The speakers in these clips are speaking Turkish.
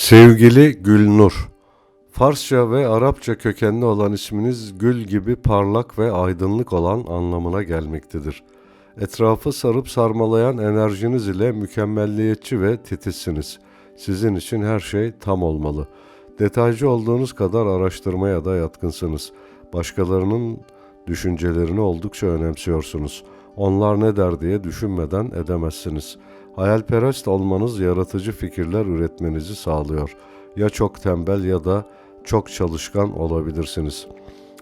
Sevgili Gülnur, Farsça ve Arapça kökenli olan isminiz gül gibi parlak ve aydınlık olan anlamına gelmektedir. Etrafı sarıp sarmalayan enerjiniz ile mükemmelliyetçi ve titizsiniz. Sizin için her şey tam olmalı. Detaycı olduğunuz kadar araştırmaya da yatkınsınız. Başkalarının düşüncelerini oldukça önemsiyorsunuz. Onlar ne der diye düşünmeden edemezsiniz. Hayalperest olmanız yaratıcı fikirler üretmenizi sağlıyor. Ya çok tembel ya da çok çalışkan olabilirsiniz.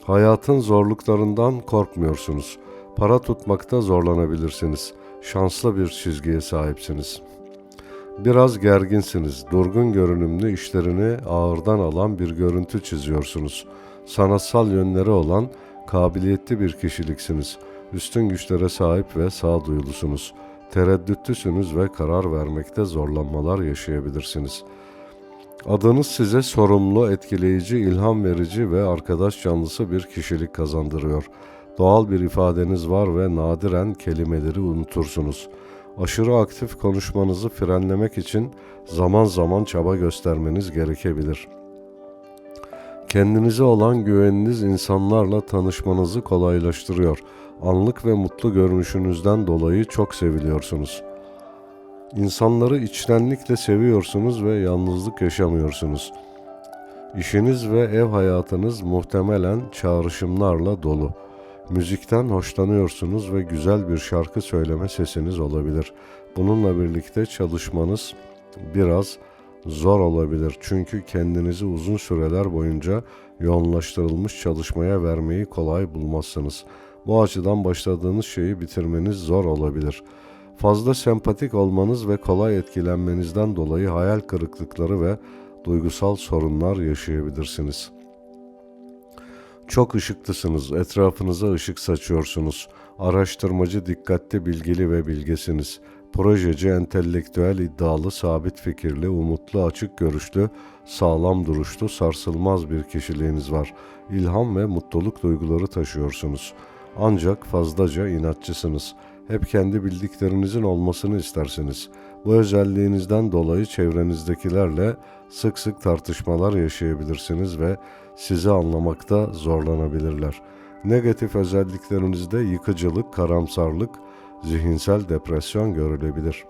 Hayatın zorluklarından korkmuyorsunuz. Para tutmakta zorlanabilirsiniz. Şanslı bir çizgiye sahipsiniz. Biraz gerginsiniz. Durgun görünümlü işlerini ağırdan alan bir görüntü çiziyorsunuz. Sanatsal yönleri olan kabiliyetli bir kişiliksiniz. Üstün güçlere sahip ve sağduyulusunuz. Tereddütlüsünüz ve karar vermekte zorlanmalar yaşayabilirsiniz. Adınız size sorumlu, etkileyici, ilham verici ve arkadaş canlısı bir kişilik kazandırıyor. Doğal bir ifadeniz var ve nadiren kelimeleri unutursunuz. Aşırı aktif konuşmanızı frenlemek için zaman zaman çaba göstermeniz gerekebilir. Kendinize olan güveniniz insanlarla tanışmanızı kolaylaştırıyor. Anlık ve mutlu görünüşünüzden dolayı çok seviliyorsunuz. İnsanları içtenlikle seviyorsunuz ve yalnızlık yaşamıyorsunuz. İşiniz ve ev hayatınız muhtemelen çağrışımlarla dolu. Müzikten hoşlanıyorsunuz ve güzel bir şarkı söyleme sesiniz olabilir. Bununla birlikte çalışmanız biraz zor olabilir. Çünkü kendinizi uzun süreler boyunca yoğunlaştırılmış çalışmaya vermeyi kolay bulmazsınız. Bu açıdan başladığınız şeyi bitirmeniz zor olabilir. Fazla sempatik olmanız ve kolay etkilenmenizden dolayı hayal kırıklıkları ve duygusal sorunlar yaşayabilirsiniz. Çok ışıklısınız, etrafınıza ışık saçıyorsunuz. Araştırmacı, dikkatli, bilgili ve bilgesiniz. Projeci, entelektüel, iddialı, sabit fikirli, umutlu, açık görüşlü, sağlam duruşlu, sarsılmaz bir kişiliğiniz var. İlham ve mutluluk duyguları taşıyorsunuz. Ancak fazlaca inatçısınız. Hep kendi bildiklerinizin olmasını istersiniz. Bu özelliğinizden dolayı çevrenizdekilerle sık sık tartışmalar yaşayabilirsiniz ve sizi anlamakta zorlanabilirler. Negatif özelliklerinizde yıkıcılık, karamsarlık, zihinsel depresyon görülebilir.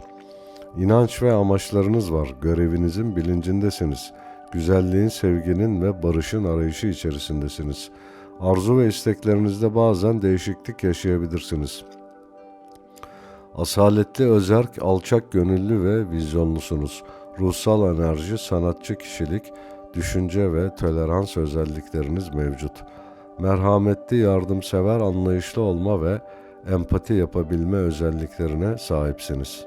İnanç ve amaçlarınız var. Görevinizin bilincindesiniz. Güzelliğin, sevginin ve barışın arayışı içerisindesiniz. Arzu ve isteklerinizde bazen değişiklik yaşayabilirsiniz. Asaletli, özerk, alçak gönüllü ve vizyonlusunuz. Ruhsal enerji, sanatçı kişilik, düşünce ve tolerans özellikleriniz mevcut. Merhametli, yardımsever, anlayışlı olma ve empati yapabilme özelliklerine sahipsiniz.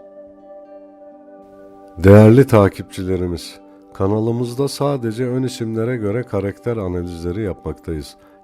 Değerli takipçilerimiz, kanalımızda sadece ön isimlere göre karakter analizleri yapmaktayız.